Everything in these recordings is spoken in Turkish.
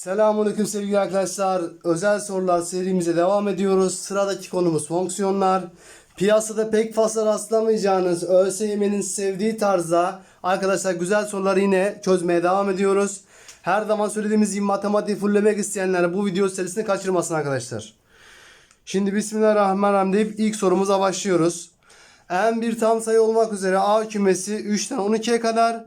Selamünaleyküm sevgili arkadaşlar. Özel sorular serimize devam ediyoruz. Sıradaki konumuz fonksiyonlar. Piyasada pek fazla rastlamayacağınız ÖSYM'nin sevdiği tarzda arkadaşlar güzel soruları yine çözmeye devam ediyoruz. Her zaman söylediğimiz gibi matematiği fulllemek isteyenler bu video serisini kaçırmasın arkadaşlar. Şimdi Bismillahirrahmanirrahim deyip ilk sorumuza başlıyoruz. En bir tam sayı olmak üzere A kümesi 3'ten 12'ye kadar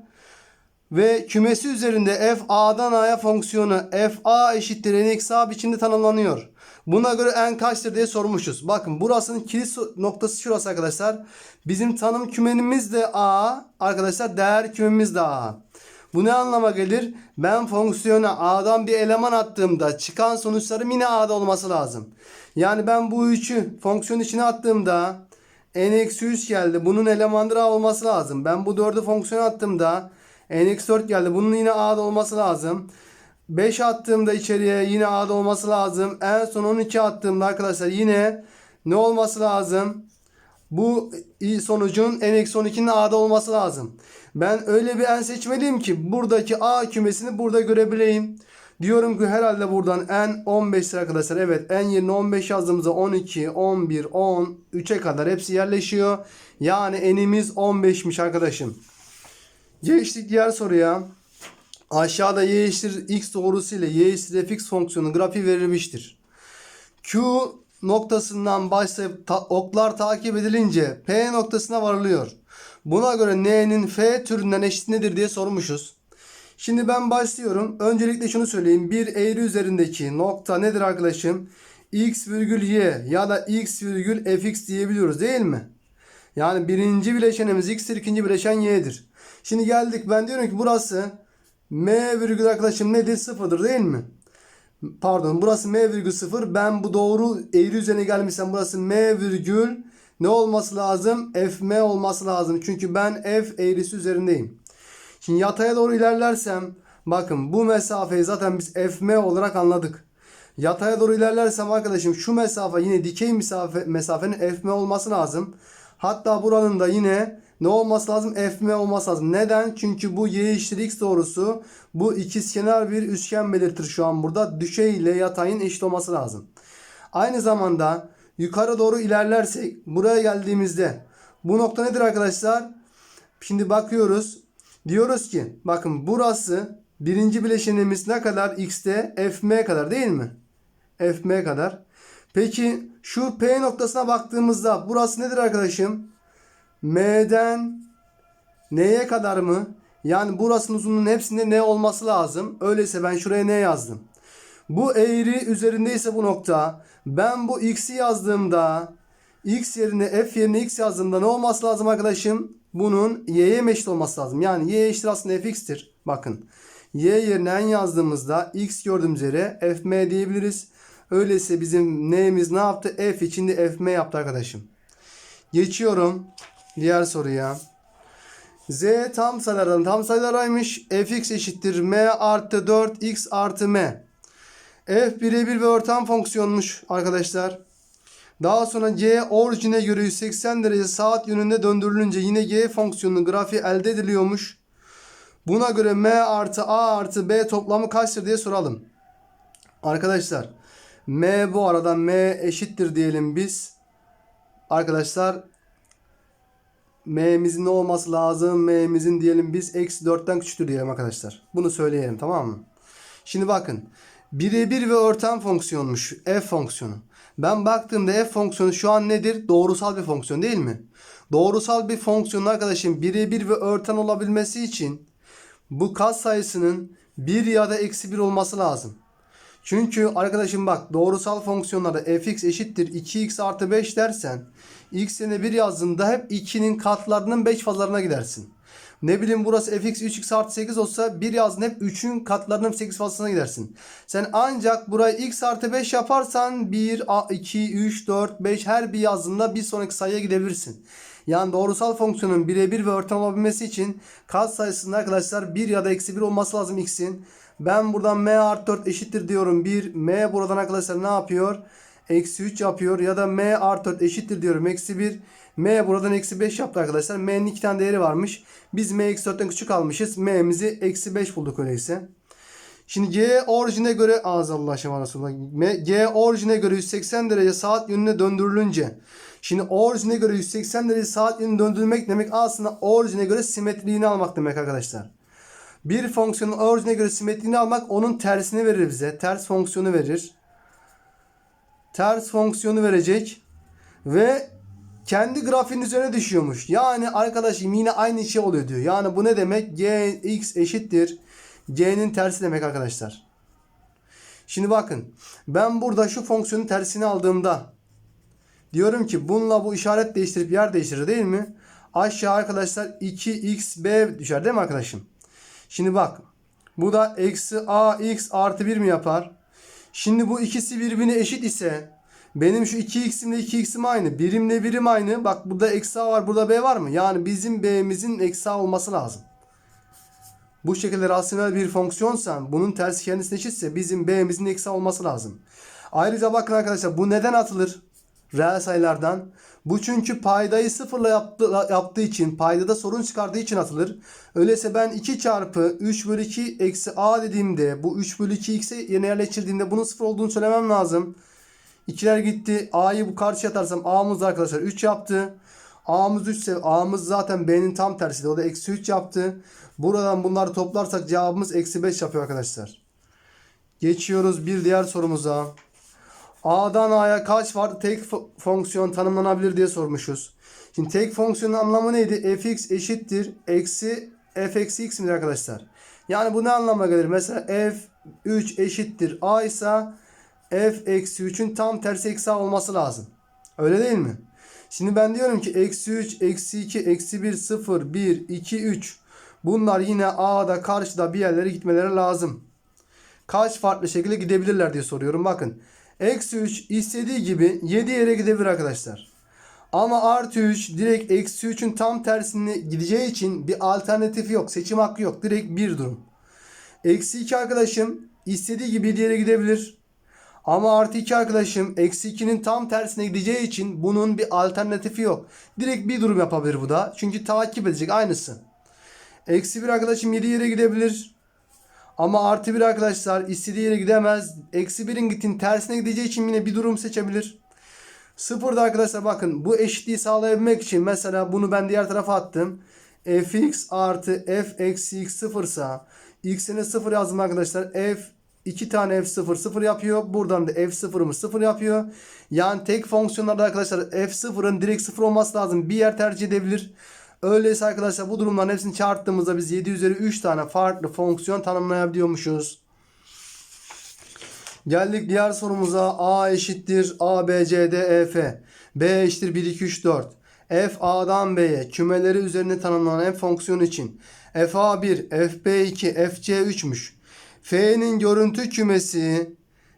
ve kümesi üzerinde f a'dan a'ya fonksiyonu f a eşittir n eksi a biçimde tanımlanıyor. Buna göre n kaçtır diye sormuşuz. Bakın burasının kilit noktası şurası arkadaşlar. Bizim tanım kümenimiz de a. Arkadaşlar değer kümemiz de a. Bu ne anlama gelir? Ben fonksiyona a'dan bir eleman attığımda çıkan sonuçlarım yine a'da olması lazım. Yani ben bu 3'ü fonksiyon içine attığımda n-3 geldi. Bunun elemanları a olması lazım. Ben bu 4'ü fonksiyona attığımda n-4 geldi. Bunun yine a'da olması lazım. 5 attığımda içeriye yine a'da olması lazım. En son 12 attığımda arkadaşlar yine ne olması lazım? Bu sonucun n-12'nin a'da olması lazım. Ben öyle bir n seçmeliyim ki buradaki a kümesini burada görebileyim. Diyorum ki herhalde buradan n 15'tir arkadaşlar. Evet n yerine 15 yazdığımızda 12, 11, 10, 3'e kadar hepsi yerleşiyor. Yani n'imiz 15'miş arkadaşım. Geçtik diğer soruya. Aşağıda y eşittir x doğrusu ile y eşittir fx fonksiyonu grafiği verilmiştir. Q noktasından başlayıp ta- oklar takip edilince P noktasına varılıyor. Buna göre n'nin f türünden eşit nedir diye sormuşuz. Şimdi ben başlıyorum. Öncelikle şunu söyleyeyim. Bir eğri üzerindeki nokta nedir arkadaşım? x virgül y ya da x virgül fx diyebiliyoruz değil mi? Yani birinci bileşenimiz x'tir, ikinci bileşen y'dir. Şimdi geldik ben diyorum ki burası m virgül arkadaşım nedir? Sıfırdır değil mi? Pardon burası m virgül sıfır. Ben bu doğru eğri üzerine gelmişsem burası m virgül ne olması lazım? fm olması lazım. Çünkü ben f eğrisi üzerindeyim. Şimdi yataya doğru ilerlersem bakın bu mesafeyi zaten biz fm olarak anladık. Yataya doğru ilerlersem arkadaşım şu mesafe yine dikey mesafe, mesafenin fm olması lazım. Hatta buranın da yine ne olması lazım? fm olması lazım. Neden? Çünkü bu y eşittir x doğrusu bu ikizkenar bir üçgen belirtir şu an burada. Düşey ile yatayın eşit olması lazım. Aynı zamanda yukarı doğru ilerlersek buraya geldiğimizde bu nokta nedir arkadaşlar? Şimdi bakıyoruz. Diyoruz ki bakın burası birinci bileşenimiz ne kadar? X'te fm kadar değil mi? fm kadar. Peki şu P noktasına baktığımızda burası nedir arkadaşım? M'den N'ye kadar mı? Yani burasının uzunluğunun hepsinde ne olması lazım? Öyleyse ben şuraya ne yazdım? Bu eğri üzerindeyse bu nokta. Ben bu x'i yazdığımda x yerine f yerine x yazdığımda ne olması lazım arkadaşım? Bunun y'ye eşit olması lazım. Yani y eşittir aslında fx'tir. Bakın. y yerine n yazdığımızda x gördüğümüz yere fm diyebiliriz. Öyleyse bizim n'imiz ne yaptı? f içinde fm yaptı arkadaşım. Geçiyorum diğer soruya. Z tam sayılardan tam sayılaraymış. fx eşittir m artı 4 x artı m. f birebir ve ortam fonksiyonmuş arkadaşlar. Daha sonra g orijine göre 180 derece saat yönünde döndürülünce yine g fonksiyonunun grafiği elde ediliyormuş. Buna göre m artı a artı b toplamı kaçtır diye soralım. Arkadaşlar m bu arada m eşittir diyelim biz. Arkadaşlar m'mizin ne olması lazım? m'mizin diyelim biz eksi 4'ten küçüktür diyelim arkadaşlar. Bunu söyleyelim tamam mı? Şimdi bakın. Birebir ve örten fonksiyonmuş. f fonksiyonu. Ben baktığımda f fonksiyonu şu an nedir? Doğrusal bir fonksiyon değil mi? Doğrusal bir fonksiyonun arkadaşım birebir ve örten olabilmesi için bu kat sayısının 1 ya da eksi 1 olması lazım. Çünkü arkadaşım bak doğrusal fonksiyonlarda fx eşittir 2x artı 5 dersen x yerine 1 yazdığında hep 2'nin katlarının 5 fazlarına gidersin. Ne bileyim burası fx 3x artı 8 olsa 1 yazdın hep 3'ün katlarının 8 fazlasına gidersin. Sen ancak burayı x artı 5 yaparsan 1, 2, 3, 4, 5 her bir yazdığında bir sonraki sayıya gidebilirsin. Yani doğrusal fonksiyonun birebir ve örten olabilmesi için kat sayısının arkadaşlar 1 ya da eksi 1 olması lazım x'in. Ben buradan m artı 4 eşittir diyorum. 1 m buradan arkadaşlar ne yapıyor? Eksi 3 yapıyor. Ya da m artı 4 eşittir diyorum. Eksi 1. m buradan eksi 5 yaptı arkadaşlar. m'nin 2 tane değeri varmış. Biz m eksi 4'ten küçük almışız. m'mizi eksi 5 bulduk öyleyse. Şimdi G orijine göre azallah şema Resulullah. G orijine göre 180 derece saat yönüne döndürülünce Şimdi orijine göre 180 derece saat yönünü döndürmek demek aslında orijine göre simetriğini almak demek arkadaşlar. Bir fonksiyonun orijine göre simetriğini almak onun tersini verir bize. Ters fonksiyonu verir. Ters fonksiyonu verecek. Ve kendi grafiğin üzerine düşüyormuş. Yani arkadaşım yine aynı şey oluyor diyor. Yani bu ne demek? G x eşittir. G'nin tersi demek arkadaşlar. Şimdi bakın. Ben burada şu fonksiyonun tersini aldığımda diyorum ki bununla bu işaret değiştirip yer değiştirir değil mi? Aşağı arkadaşlar 2xb düşer değil mi arkadaşım? Şimdi bak. Bu da eksi ax artı 1 mi yapar? Şimdi bu ikisi birbirine eşit ise benim şu 2x'imle 2x'im aynı. Birimle birim aynı. Bak burada eksi a var burada b var mı? Yani bizim b'mizin eksi a olması lazım. Bu şekilde rasyonel bir fonksiyonsa bunun tersi kendisine eşitse bizim b'mizin eksi a olması lazım. Ayrıca bakın arkadaşlar bu neden atılır? Reel sayılardan. Bu çünkü paydayı sıfırla yaptı, yaptığı için paydada sorun çıkardığı için atılır. Öyleyse ben 2 çarpı 3 bölü 2 eksi a dediğimde bu 3 bölü 2 x'e yerleştirdiğimde bunun sıfır olduğunu söylemem lazım. İkiler gitti. A'yı bu karşıya atarsam A'mız arkadaşlar 3 yaptı. A'mız 3 ise A'mız zaten B'nin tam tersiydi. O da eksi 3 yaptı. Buradan bunları toplarsak cevabımız eksi 5 yapıyor arkadaşlar. Geçiyoruz bir diğer sorumuza. A'dan A'ya kaç farklı tek fo- fonksiyon tanımlanabilir diye sormuşuz. Şimdi tek fonksiyonun anlamı neydi? fx eşittir eksi f eksi x midir arkadaşlar? Yani bu ne anlama gelir? Mesela f3 eşittir a ise f eksi 3'ün tam tersi eksi a olması lazım. Öyle değil mi? Şimdi ben diyorum ki eksi 3, eksi 2, eksi 1, 0, 1, 2, 3. Bunlar yine a'da karşıda bir yerlere gitmeleri lazım. Kaç farklı şekilde gidebilirler diye soruyorum. Bakın. Eksi 3 istediği gibi 7 yere gidebilir arkadaşlar. Ama artı 3 direkt eksi 3'ün tam tersine gideceği için bir alternatifi yok. Seçim hakkı yok. Direkt bir durum. Eksi 2 arkadaşım istediği gibi 7 yere gidebilir. Ama artı 2 arkadaşım eksi 2'nin tam tersine gideceği için bunun bir alternatifi yok. Direkt bir durum yapabilir bu da. Çünkü takip edecek aynısı. Eksi 1 arkadaşım 7 yere gidebilir. Ama artı 1 arkadaşlar istediği yere gidemez. Eksi 1'in gittiğin tersine gideceği için yine bir durum seçebilir. Sıfırda arkadaşlar bakın bu eşitliği sağlayabilmek için mesela bunu ben diğer tarafa attım. fx artı f eksi x sıfırsa x'ine sıfır yazdım arkadaşlar. f 2 tane f0 0 yapıyor. Buradan da f0'ımız 0 yapıyor. Yani tek fonksiyonlarda arkadaşlar f0'ın direkt 0 olması lazım. Bir yer tercih edebilir. Öyleyse arkadaşlar bu durumların hepsini çarptığımızda biz 7 üzeri 3 tane farklı fonksiyon tanımlayabiliyormuşuz. Geldik diğer sorumuza. A eşittir A, B, C, D, E, F. B eşittir 1, 2, 3, 4. F A'dan B'ye kümeleri üzerine tanımlanan f fonksiyonu için f A1, f B2, f C3'müş. F'nin görüntü kümesi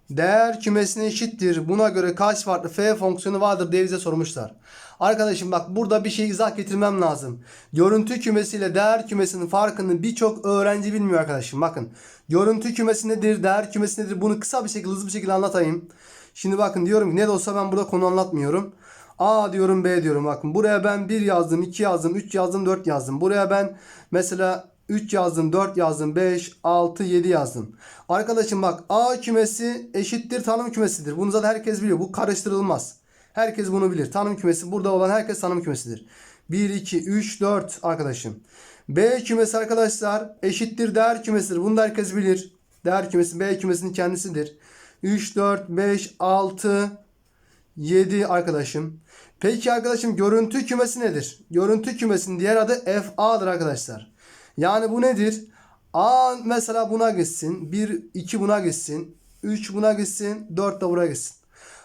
değer kümesine eşittir. Buna göre kaç farklı f fonksiyonu vardır diye bize sormuşlar. Arkadaşım bak burada bir şey izah getirmem lazım. Görüntü kümesiyle değer kümesinin farkını birçok öğrenci bilmiyor arkadaşım. Bakın görüntü kümesi nedir, değer kümesi nedir bunu kısa bir şekilde hızlı bir şekilde anlatayım. Şimdi bakın diyorum ki ne de olsa ben burada konu anlatmıyorum. A diyorum B diyorum bakın buraya ben 1 yazdım 2 yazdım 3 yazdım 4 yazdım. Buraya ben mesela 3 yazdım, 4 yazdım, 5, 6, 7 yazdım. Arkadaşım bak A kümesi eşittir tanım kümesidir. Bunu zaten herkes biliyor. Bu karıştırılmaz. Herkes bunu bilir. Tanım kümesi burada olan herkes tanım kümesidir. 1, 2, 3, 4 arkadaşım. B kümesi arkadaşlar eşittir değer kümesidir. Bunu da herkes bilir. Değer kümesi B kümesinin kendisidir. 3, 4, 5, 6, 7 arkadaşım. Peki arkadaşım görüntü kümesi nedir? Görüntü kümesinin diğer adı FA'dır arkadaşlar. Yani bu nedir? A mesela buna gitsin. 1, 2 buna gitsin. 3 buna gitsin. 4 de buraya gitsin.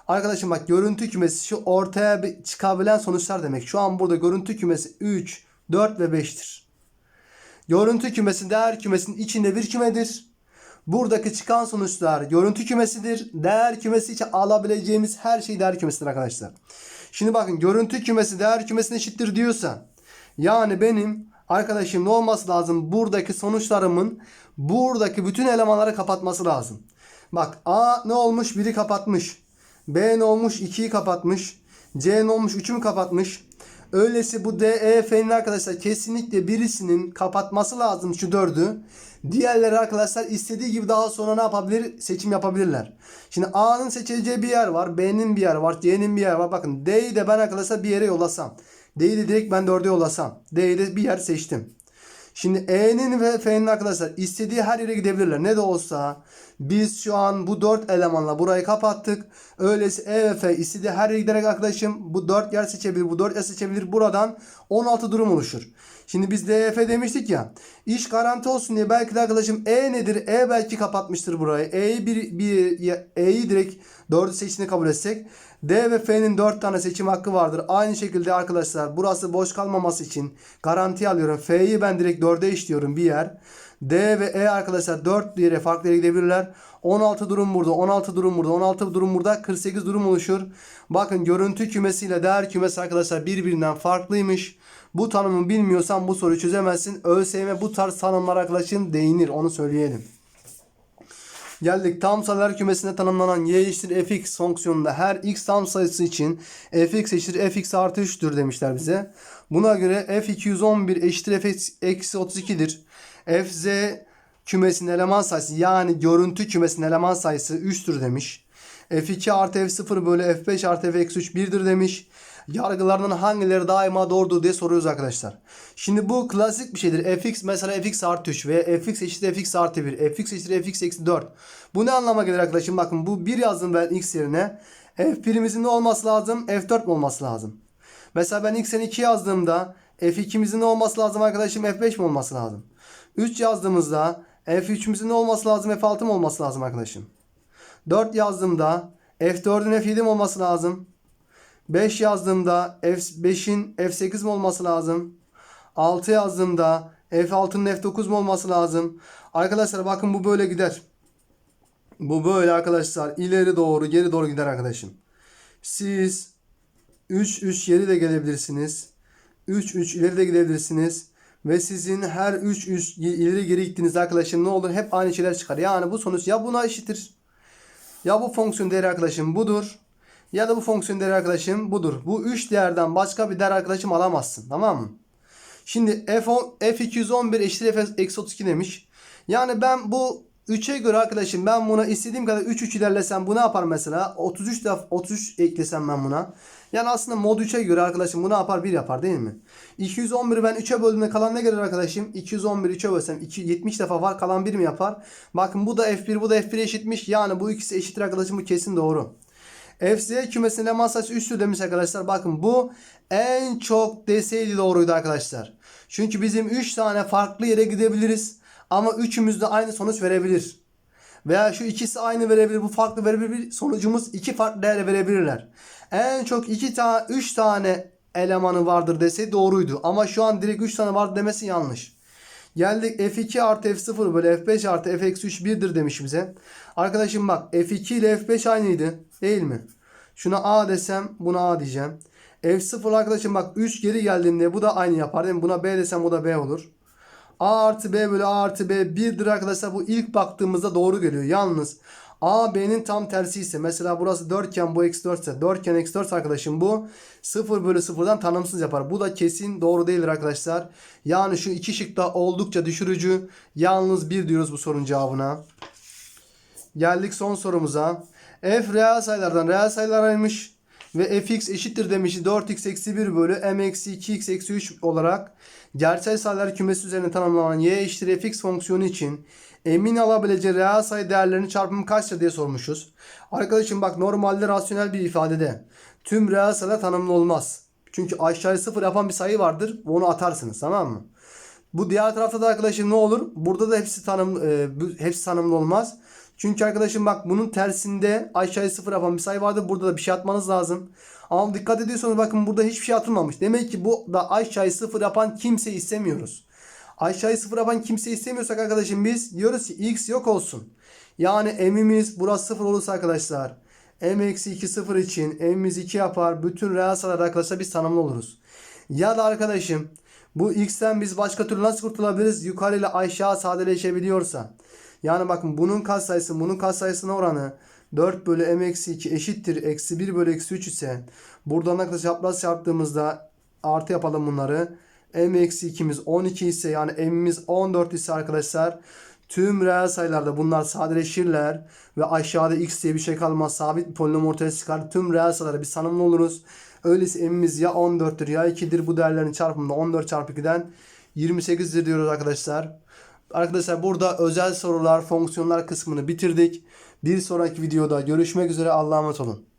Arkadaşım bak görüntü kümesi şu ortaya çıkabilen sonuçlar demek. Şu an burada görüntü kümesi 3, 4 ve 5'tir. Görüntü kümesi değer kümesinin içinde bir kümedir. Buradaki çıkan sonuçlar görüntü kümesidir. Değer kümesi için alabileceğimiz her şey değer kümesidir arkadaşlar. Şimdi bakın görüntü kümesi değer kümesine eşittir diyorsa yani benim arkadaşım ne olması lazım? Buradaki sonuçlarımın buradaki bütün elemanları kapatması lazım. Bak A ne olmuş? 1'i kapatmış. B ne olmuş? 2'yi kapatmış. C ne olmuş? 3'ü mü kapatmış? Öyleyse bu D, E, F'nin arkadaşlar kesinlikle birisinin kapatması lazım şu dördü. Diğerleri arkadaşlar istediği gibi daha sonra ne yapabilir? Seçim yapabilirler. Şimdi A'nın seçileceği bir yer var. B'nin bir yer var. C'nin bir yer var. Bakın D'yi de ben arkadaşlar bir yere yollasam. D'yi de direkt ben dörde yollasam. D'yi de bir yer seçtim. Şimdi E'nin ve F'nin arkadaşlar istediği her yere gidebilirler. Ne de olsa biz şu an bu 4 elemanla burayı kapattık. Öyleyse E ve F istediği her yere giderek arkadaşım bu 4 yer seçebilir, bu 4 yer seçebilir. Buradan 16 durum oluşur. Şimdi biz DF demiştik ya. İş garanti olsun diye belki de arkadaşım E nedir? E belki kapatmıştır burayı. E'yi bir, bir E'yi direkt 4'ü seçtiğini kabul etsek. D ve F'nin 4 tane seçim hakkı vardır. Aynı şekilde arkadaşlar burası boş kalmaması için garanti alıyorum. F'yi ben direkt 4'e işliyorum bir yer. D ve E arkadaşlar 4 yere farklı yere gidebilirler. 16 durum burada, 16 durum burada, 16 durum burada, 48 durum oluşur. Bakın görüntü kümesiyle değer kümesi arkadaşlar birbirinden farklıymış. Bu tanımı bilmiyorsan bu soruyu çözemezsin. ÖSYM bu tarz tanımlar arkadaşın değinir onu söyleyelim. Geldik tam sayılar kümesinde tanımlanan y eşittir fx fonksiyonunda her x tam sayısı için fx eşittir fx artı 3'tür demişler bize. Buna göre f211 eşittir fx eksi 32'dir. fz kümesinin eleman sayısı yani görüntü kümesinin eleman sayısı 3'tür demiş. f2 artı f0 bölü f5 artı f eksi 3 1'dir demiş. Yargılarının hangileri daima doğrudur diye soruyoruz arkadaşlar. Şimdi bu klasik bir şeydir. fx mesela fx artı 3 ve fx eşittir fx artı 1. fx eşittir fx eksi 4. Bu ne anlama gelir arkadaşım? Bakın bu 1 yazdım ben x yerine. f1'imizin ne olması lazım? f4 mi olması lazım? Mesela ben x'e 2 yazdığımda f2'mizin ne olması lazım arkadaşım? f5 mi olması lazım? 3 yazdığımızda f3'ümüzün ne olması lazım? f6 mı olması lazım arkadaşım? 4 yazdığımda f4'ün f7 mi olması lazım? 5 yazdığımda F5'in F8 mi olması lazım? 6 yazdığımda F6'nın F9 mu olması lazım? Arkadaşlar bakın bu böyle gider. Bu böyle arkadaşlar ileri doğru geri doğru gider arkadaşım. Siz 3 3 geri de gelebilirsiniz. 3 3 ileri de gidebilirsiniz. Ve sizin her 3 3 ileri geri gittiğiniz arkadaşım ne olur? Hep aynı şeyler çıkar. Yani bu sonuç ya buna eşittir. Ya bu fonksiyon değeri arkadaşım budur. Ya da bu fonksiyon değeri arkadaşım budur. Bu 3 değerden başka bir değer arkadaşım alamazsın. Tamam mı? Şimdi F10, F211 eşittir F eksi 32 demiş. Yani ben bu 3'e göre arkadaşım ben buna istediğim kadar 3 3 ilerlesem bu ne yapar mesela? 33 defa 33 eklesem ben buna. Yani aslında mod 3'e göre arkadaşım bu ne yapar? 1 yapar değil mi? 211'i ben 3'e böldüğümde kalan ne gelir arkadaşım? 211 3'e bölsem 2, 70 defa var kalan 1 mi yapar? Bakın bu da F1 bu da F1 eşitmiş. Yani bu ikisi eşittir arkadaşım bu kesin doğru. FZ kümesinin eleman sayısı 3'tür demiş arkadaşlar. Bakın bu en çok deseydi doğruydu arkadaşlar. Çünkü bizim 3 tane farklı yere gidebiliriz. Ama üçümüz de aynı sonuç verebilir. Veya şu ikisi aynı verebilir, bu farklı verebilir. Sonucumuz iki farklı değer verebilirler. En çok iki tane, üç tane elemanı vardır dese doğruydu. Ama şu an direkt 3 tane vardır demesi yanlış. Geldik F2 artı F0 böyle F5 artı F eksi 3 1'dir demiş bize. Arkadaşım bak F2 ile F5 aynıydı. Değil mi? Şuna A desem buna A diyeceğim. F0 arkadaşım bak 3 geri geldiğinde bu da aynı yapar değil mi? Buna B desem bu da B olur. A artı B bölü A artı B 1'dir arkadaşlar. Bu ilk baktığımızda doğru geliyor. Yalnız A B'nin tam tersi ise mesela burası 4 iken bu eksi 4 ise 4 iken eksi 4 arkadaşım bu 0 bölü 0'dan tanımsız yapar. Bu da kesin doğru değildir arkadaşlar. Yani şu iki şıkta oldukça düşürücü. Yalnız 1 diyoruz bu sorunun cevabına. Geldik son sorumuza. F reel sayılardan reel sayılaraymış. Ve fx eşittir demiş 4x eksi 1 bölü m eksi 2x eksi 3 olarak gerçel sayılar kümesi üzerine tanımlanan y eşittir fx fonksiyonu için emin alabileceği reel sayı değerlerinin çarpımı kaçtır diye sormuşuz. Arkadaşım bak normalde rasyonel bir ifadede tüm reel sayılar tanımlı olmaz. Çünkü aşağıya sıfır yapan bir sayı vardır. Onu atarsınız tamam mı? Bu diğer tarafta da arkadaşım ne olur? Burada da hepsi tanım e, hepsi tanımlı olmaz. Çünkü arkadaşım bak bunun tersinde aşağıya sıfır yapan bir sayı vardı. Burada da bir şey atmanız lazım. Ama dikkat ediyorsanız bakın burada hiçbir şey atılmamış. Demek ki bu da aşağıya sıfır yapan kimse istemiyoruz. Aşağıya sıfır yapan kimse istemiyorsak arkadaşım biz diyoruz ki x yok olsun. Yani m'imiz burası sıfır olursa arkadaşlar. m eksi 2 sıfır için m'imiz 2 yapar. Bütün reel sayılar arkadaşlar biz tanımlı oluruz. Ya da arkadaşım bu x'ten biz başka türlü nasıl kurtulabiliriz? Yukarı ile aşağı sadeleşebiliyorsa. Yani bakın bunun katsayısı bunun katsayısına oranı 4 bölü m eksi 2 eşittir. Eksi 1 bölü eksi 3 ise buradan arkadaşlar çapraz çarptığımızda artı yapalım bunları. m eksi 2'miz 12 ise yani m'imiz 14 ise arkadaşlar tüm reel sayılarda bunlar sadeleşirler ve aşağıda x diye bir şey kalmaz. Sabit bir polinom ortaya çıkar. Tüm reel sayılara biz tanımlı oluruz. Öyleyse m'imiz ya 14'tür ya 2'dir. Bu değerlerin çarpımında 14 çarpı 2'den 28'dir diyoruz arkadaşlar. Arkadaşlar burada özel sorular, fonksiyonlar kısmını bitirdik. Bir sonraki videoda görüşmek üzere. Allah'a emanet olun.